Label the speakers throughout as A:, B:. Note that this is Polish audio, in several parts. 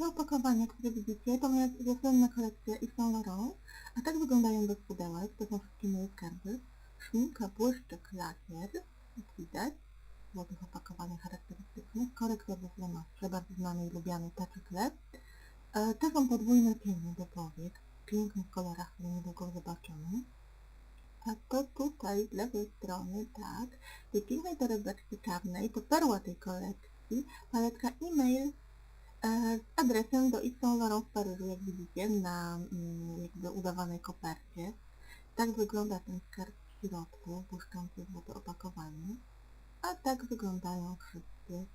A: Te opakowania, które widzicie, to moja wiosenna kolekcja Yves Saint Laurent, a tak wyglądają bez pudełek, to są wszystkie moje skarby. Szminka, błyszczyk, lakier, jak widać, w złotych opakowaniach charakterystycznych, korektor we flamastre, bardzo znany i lubiany taczek lep. E, te są podwójne pienie do powiek, w pięknych kolorach, które niedługo zobaczymy. A to tutaj z lewej strony, tak, tej pięknej torebeczki czarnej, to perła tej kolekcji, paletka e-mail adresem do Laurent w Paryżu, jak widzicie, na mm, jakby udawanej kopercie. Tak wygląda ten skarb w środku, błyszczący złote opakowanie. A tak wyglądają wszystkie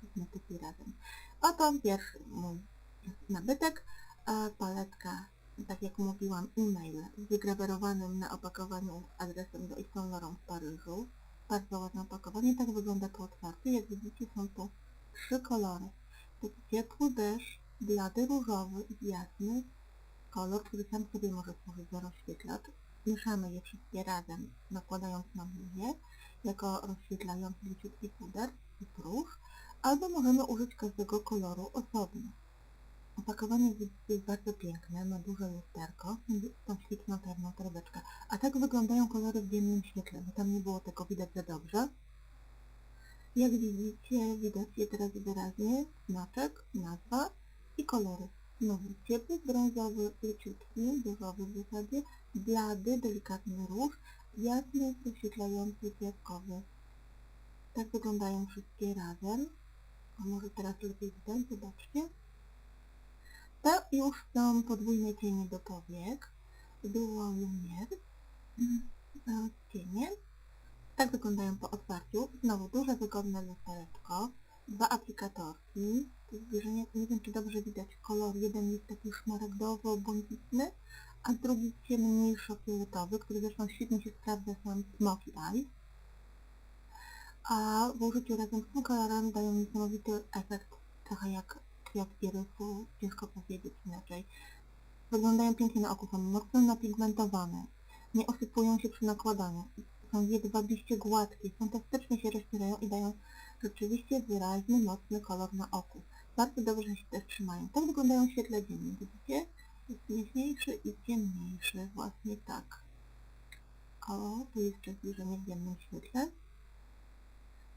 A: kosmetyki razem. Oto pierwszy mój nabytek, paletka, tak jak mówiłam, e-mail z wygrawerowanym na opakowaniu adresem do Saint Laurent w Paryżu. Bardzo ładne opakowanie, tak wygląda po otwarciu. Jak widzicie są to trzy kolory. Taki ciepły beż, blady różowy i jasny kolor, który sam sobie może służyć za rozświetlacz. Mieszamy je wszystkie razem, nakładając na buzię jako rozświetlający leciutki puder i próż, albo możemy użyć każdego koloru osobno. Opakowanie jest bardzo piękne, ma duże lusterko, tą śliczną czarną torebeczkę. A tak wyglądają kolory w dziennym świetle, bo tam nie było tego widać za dobrze. Jak widzicie, widać je teraz wyraźnie, znaczek, nazwa i kolory. Znowu ciepły, brązowy, leciutki, różowy w zasadzie, blady, delikatny róż, jasny, wyświetlający, kwiatkowy. Tak wyglądają wszystkie razem. A może teraz lepiej widać, zobaczcie. To już są podwójne cienie do powiek. Było Lumier. Cienie. Tak wyglądają po otwarciu. Znowu duże, wygodne lustereczko. Dwa aplikatorki. To zbliżenie, nie wiem czy dobrze widać kolor. Jeden jest taki szmaragdowo-błękitny, a drugi ciemniejszo-fioletowy, który zresztą świetnie się sprawdza sam Smoky Eye. A w użyciu razem z tym kolorem dają niesamowity efekt, trochę jak kwiat irysu, ciężko powiedzieć inaczej. Wyglądają pięknie na oku, są mocno napigmentowane, nie osypują się przy nakładaniu, są jedwabiście gładkie, fantastycznie się rozcierają i dają rzeczywiście wyraźny, mocny kolor na oku. Bardzo dobrze się też trzymają. Tak wyglądają świetle dziennym, widzicie? Jest jaśniejszy i ciemniejszy, właśnie tak. O, tu jeszcze zbliżenie w dziennym świetle.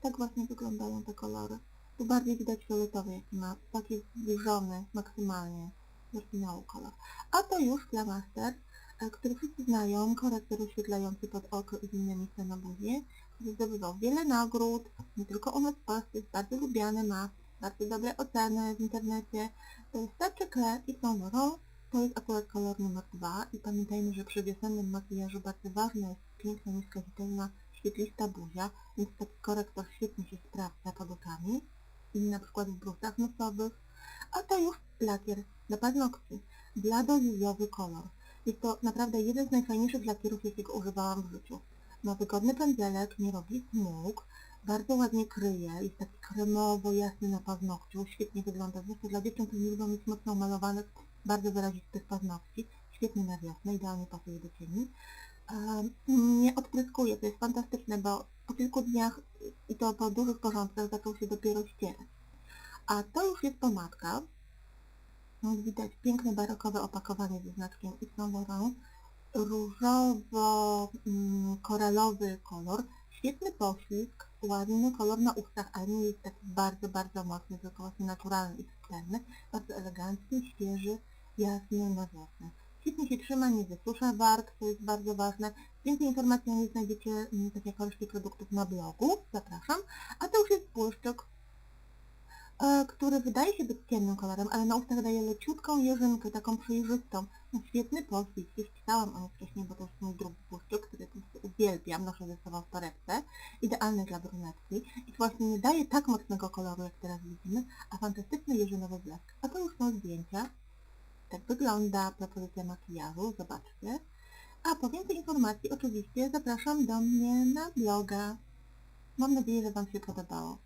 A: Tak właśnie wyglądają te kolory. Tu bardziej widać fioletowy, jaki ma taki zbliżony maksymalnie do finału kolor. A to już Flamaster, e, który wszyscy znają, korektor oświetlający pod oko i innymi scenobuzie, który zdobywał wiele nagród, nie tylko u nas w Polsce, jest bardzo lubiany, ma bardzo dobre oceny w internecie. To jest Taczekle i Saint Laurent, to jest akurat kolor numer dwa i pamiętajmy, że przy wiosennym makijażu bardzo ważna jest piękna, nieskazitelna, świetlista buzia, więc taki korektor świetnie się sprawdza pod oczami i na przykład w brudach nosowych, a to już lakier dla paznokci, blado-liliowy kolor. Jest to naprawdę jeden z najfajniejszych lakierów, jakiego używałam w życiu. Ma wygodny pędzelek, nie robi smug, bardzo ładnie kryje, jest taki kremowo jasny na paznokciu, świetnie wygląda, zwłaszcza dla dziewczyn, które lubią mieć mocno umalowanych, bardzo wyrazistych paznokci, świetny na wiosnę, idealnie pasuje do cieni. Nie odpryskuje, to jest fantastyczne, bo po kilku dniach i to po dużych porządkach zaczął się dopiero ścierać. A to już jest pomadka. Jak widać piękne barokowe opakowanie ze znaczkiem Yves. Różowo-koralowy kolor. Świetny poślizg, ładny kolor na ustach, ale nie jest taki bardzo, bardzo mocny, tylko właśnie naturalny i subtelny. Bardzo elegancki, świeży, jasny, wiosnę. Świetnie się trzyma, nie wysusza warg, to jest bardzo ważne. Więcej informacji o niej znajdziecie, mm, tak jak produktów na blogu, zapraszam. A to już jest błyszczyk, który wydaje się być ciemnym kolorem, ale na ustach daje leciutką jeżynkę, taką przejrzystą. No, świetny poślizg, już czytałam o nim wcześniej, bo to jest mój drugi błyszczyk, który po prostu uwielbiam, noszę ze sobą w torebce. Idealny dla brunetki. I właśnie nie daje tak mocnego koloru, jak teraz widzimy, a fantastyczny jeżynowy blask. A to już są zdjęcia. Tak wygląda propozycja makijażu, zobaczcie. A po więcej informacji oczywiście zapraszam do mnie na bloga. Mam nadzieję, że Wam się podobało.